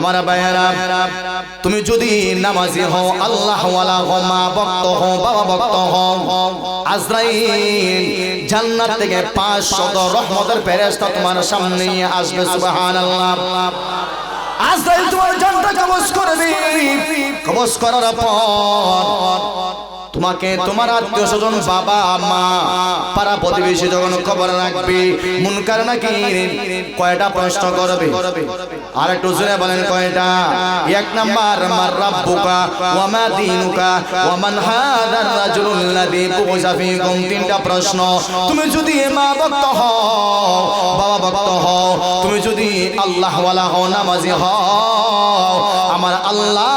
আমার ভাইয়েরা, তুমি যদি নামাজি হও, আল্লাহ ওয়ালা হও মা ভক্ত হও, বাবা ভক্ত হও। আজরাইল, জান্নাত থেকে পাঁচ শত রহমতের ফেরেশতা তোমার সামনে আসবে, সুবহানাল্লাহ। আজরাইল তোমার জানটা কবজ করবে কবজ করার পর তোমাকে তোমার আত্মীয় স্বজন, বাবা, মা, পাড়া প্রতিবেশী যখন খবর রাখবে, মুনকার নাকি কয়টা প্রশ্ন করবে? আর একটু জোরে বলেন কয়টা? এক নাম্বার, মার রাব্বুকা ওয়া মা দীনুকা ওয়া মান হাদার রাজুলুল্লাযী বুইসা ফীকুম। তিনটা প্রশ্ন। তুমি যদি মা ভক্ত হও, বাবা ভক্ত হও, তুমি যদি আল্লাহ ওয়ালা হও, নামাজি হও, আমার আল্লাহ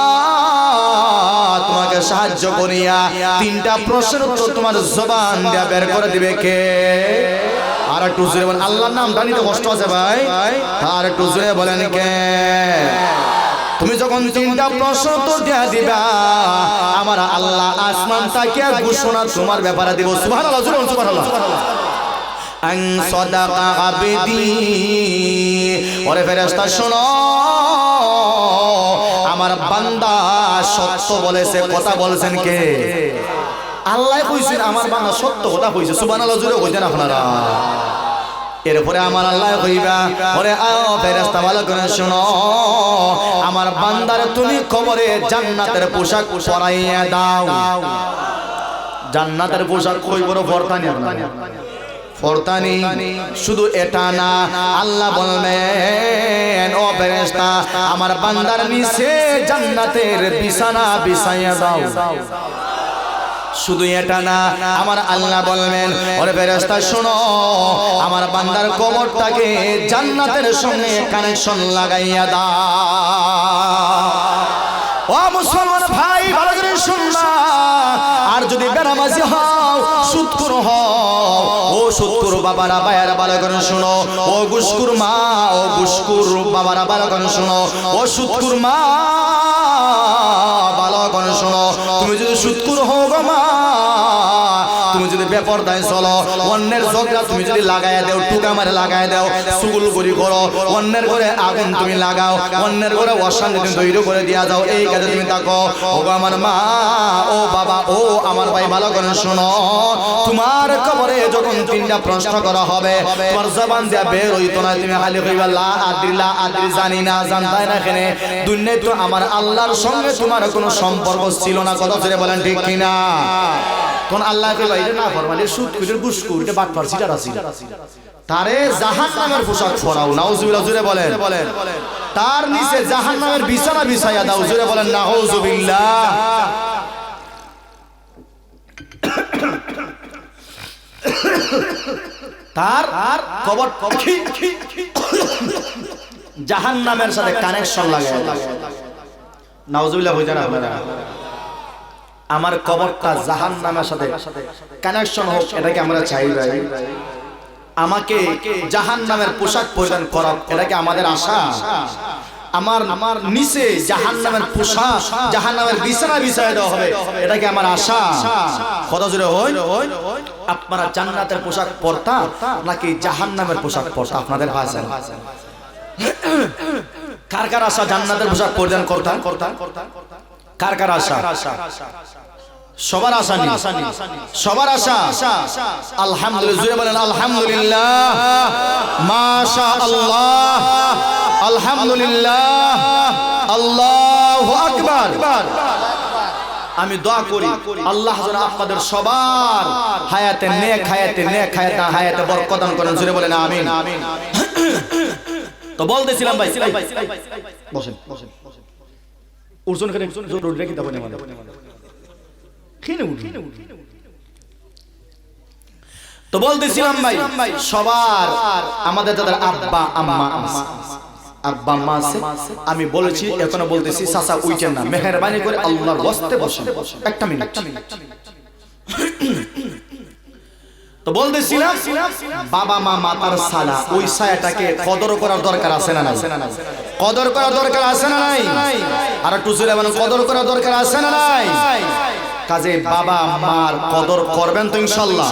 তোমাকে সাহায্য করিয়া তিনটা প্রশ্নের উত্তর তোমার জবান দিয়া বের করে দিবে কে? আর একটু জোরে বলেন, আল্লাহর নাম জানিতে কষ্ট আছে ভাই? আর একটু জোরে বলেন কে? তুমি যখন তিনটা প্রশ্ন উত্তর দিয়া দিবা, আমার আল্লাহ আসমান তাকে ঘোষণা তোমার ব্যাপারে দিব। সুবহানাল্লাহ, জোরে সুবহানাল্লাহ। আন সাদাকা আবদি। ওরে ফেরেশতা, শোনো। আমার বান্দা সত্য বলেছে, কথা বলছেন কে? আল্লাহ কইছেন আমার বান্দা সত্য কথা কইছে, সুবহানাল্লাহ জুড়ে কইছেন আপনারা। এরপরে আমার আল্লাহ কইবা, ওরে আও ফেরেশতা, ভালো করে শোনো। আমার বান্দারে তুমি কবরে জান্নাতের পোশাক পরাইয়া দাও। জান্নাতের পোশাক কই বড় আপনারা? ফরতানি। শুধু এটা না, আল্লাহ বলবেন ও ফেরেশতা, আমার বান্দার নিচে জান্নাতের বিছানা বিছাইয়া দাও। শুধু এটা না, আমার আল্লাহ বলবেন ওরে ফেরেশতা, শোনো, আমার বান্দার কবরটাকে জান্নাতের সঙ্গে কানেকশন লাগাইয়া দাও। ও মুসলমান ভাই, ভালো করে শুনবা আর যদি বেনামাজি হও সুৎকুর হও সুৎকুর বাবারা বায়ারা ভালো করে শুনো। ও গুসকুর মা, ও গুসকুর বাবারা, ভালো করে শুনো। ও সুতকুর মা, ভালো করে শুনো। তুমি যদি সুৎকুর হও গো মা তুমি যদি বেপরদায় চলো, অন্যের ঝগড়া তুমি যদি লাগাই দাও, টুকা মারে লাগায় দাও, সুগুল করি করো, অন্যের ঘরে আগুন তুমি লাগাও, অন্যের ঘরে অশান্তি তুমি তৈরি করে দিয়া যাও, এই কাজে তুমি থাকো। ও আমার মা, ও বাবা, ও আমার ভাই, ভালো করে শোনো। তোমার কবরে যখন তিনটা প্রশ্ন করা হবে, তোমার জবান দিয়া বের হইতো না, তুমি খালি কইবা, লা আদ্রি লা আদ্রি, জানি না, জানতাই না কেনে। দুনিয়ায় তো আমার আল্লাহর সঙ্গে তোমার কোনো সম্পর্ক ছিল না, কথা বলেন ঠিক কিনা? তখন আল্লাহ এটা না ফরমালে সুদ কুইদের গুসকুর এটা বাটপার সিটার আছে তারে জাহান্নামের পোশাক পরাও নাউজুবিল্লাহ জুড়ে বলেন। তার নিচে জাহান্নামের বিছানা বিছাইয়া দাও, জুড়ে বলেন না নাউজুবিল্লাহ। তার কবর কবর জাহান্নামের সাথে কানেকশন লাগে। নাউজুবিল্লাহ হইতে না হইতে না। আমার কবরটা জাহান নামের সাথে কানেকশন হোক এটাকে আমরা চাই ভাই। আমাকে জাহান নামের পোশাক পরিধান করা এটাকে আমাদের আশা। আমার আমার নিচে জাহান নামের পোশাক জাহান নামের বিছানা বিছায় দেওয়া হবে এটাকে আমার আশা। কত জোরে হই আপনারা জান্নাতের পোশাক পরতা নাকি জাহান নামের পোশাক পরতা? আপনাদের ভাষা। কার কার আশা জান্নাতের পোশাক পরিধান করতাম? করতাম করতাম? কার কার আশা? সবার আশা নেই সবার আশা? আলহামদুলিল্লাহ। বলেন, আলহামদুলিল্লাহ। মাশা আল্লাহ আলহামদুলিল্লাহ। আল্লাহু আকবার। আমি দোয়া করি, আল্লাহ যেন আপনাদের সবার হায়াতে নেক হায়াতে নেক হায়াতে হায়াতে বরকত দান করেন। জুড়ে বলেন, আমিন। আমিন তো বলতেছিলাম ভাই বসেন বসেন। উর্জন করে জোর রেখে দেবো না খেয়ে তো বলতেছিলাম ভাই সবার আমাদের যাদের আব্বা আম্মা আব্বা আম্মা আছে। আমি বলেছি এখনও বলতেছি চাচা উইটেন না মেহরবানি করে আল্লাহর বসতে বসেন। একটা মিনিট। তো বলতেছিলাম, বাবা মা মাতার সালা, ওই সায়াটাকে কদর করার দরকার আছে না নাই? কদর করার দরকার আছে না নাই? আর একটু জোরে কদর করার দরকার আছে না নাই? কাজে বাবা মার কদর করবেন তো ইনশাল্লাহ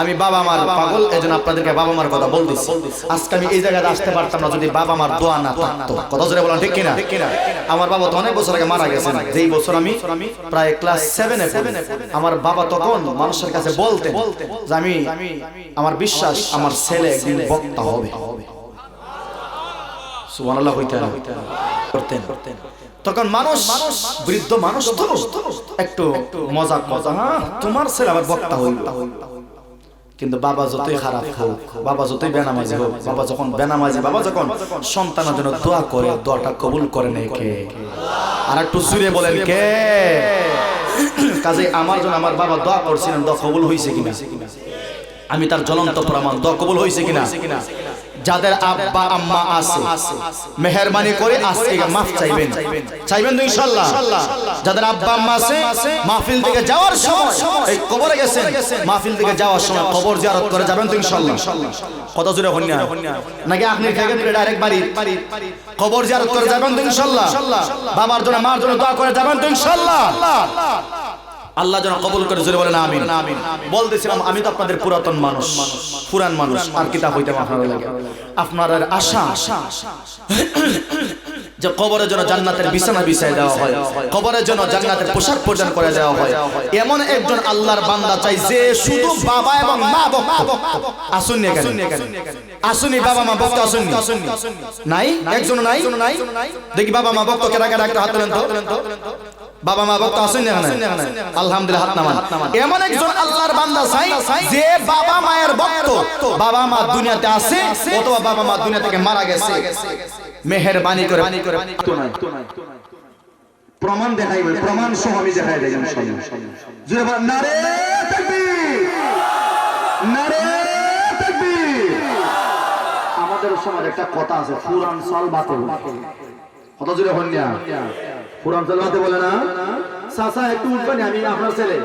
আমি বাবা মার পাগল, এজন্য আপনাদেরকে বাবা মার কথা বলতেছি। আজকে আমি এই জায়গায় আসতে পারতাম না যদি বাবা মার দোয়া না থাকতো। কথা জোরে বলেন, ঠিক কিনা? আমার বাবা তো অনেক বছর আগে মারা গেছেন। যেই বছর আমি প্রায় ক্লাস সেভেনে আমার বাবা তখন মানুষের কাছে বলতেন যে, আমি, আমার বিশ্বাস, আমার ছেলে একদিন বক্তা হবে। হ্যাঁ কিন্তু বাবা যতই খারাপ হোক বাবা যতই বেনামাজি হোক, বাবা যখন বেনামাজি, বাবা যখন সন্তানের জন্য দোয়া করে, দোয়াটা কবুল করে নেই কে? আর একটু জুড়ে বলেন কে? কাজে আমার জন্য আমার বাবা দোয়া করছিলেন, দোয়া কবুল হয়েছে কিনা? আমি তার জ্বলন্ত প্রমাণ, দোয়া কবুল হয়েছে কিনা? যাদের আব্বা, আম্মা আছে। মেহরবানি করে আজকে মাফ চাইবেন। চাইবেন তো ইনশাআল্লাহ যাদের আব্বা, আম্মা আছে, মাহফিল থেকে যাওয়ার সময় এই কবরে গেছেন, মাহফিল থেকে যাওয়ার সময় কবর জিয়ারত করে যাবেন তো ইনশাআল্লাহ কত জোরে হন্যা নাকি আপনি খাইবেন ডাইরেক্ট বাড়ি? কবর জিয়ারত করে যাবেন তো ইনশাআল্লাহ বাবার জন্য, মার জন্য দোয়া করে যাবেন তো ইনশাআল্লাহ আল্লাহ যেন কবুল করে জোরে বলেন আমিন। বলতেছিলাম, আমি তো আপনাদের পুরাতন মানুষ, পুরান মানুষ, আর কিতাব হইতে আপনার লাগে? আপনার আশা যে কবরের জন্য জান্নাতের বিছানা বিছাই দেওয়া হয় কবরের জন্য জান্নাতের পোশাক পরিধান করে দেওয়া হয়, এমন একজন আল্লাহর বান্দা চাই যে শুধু বাবা এবং মা আসুন এখানে। আসুনি বাবা মা ভক্ত আসুননি নাই? একজন নাই? দেখি বাবা মা বক্ত কেরা কেরা একটা হাত তোলেন তো। বাবা মা ভক্ত আসেন না এখানে। আলহামদুলিল্লাহ হাত নামান। এমন একজন আল্লাহর বান্দা চাই যে বাবা মায়ের ভক্ত বাবা মা দুনিয়াতে আছে অথবা বাবা মা দুনিয়া থেকে মারা গেছে। মেহেরবানি করে প্রমাণ দেখাইবে প্রমাণ সহ আমি দেখাই দেই ইনশাআল্লাহ জুড়ে বল নারে তাকবীর! নারে তাকবীর! আমাদের সমাজ একটা কথা আছে পুরান সাল বাতিল। কত জুড়ে হন্যা সাল বাতিল বলে না? চাচা একটু উঠবেন আমি আপনার ছেলে।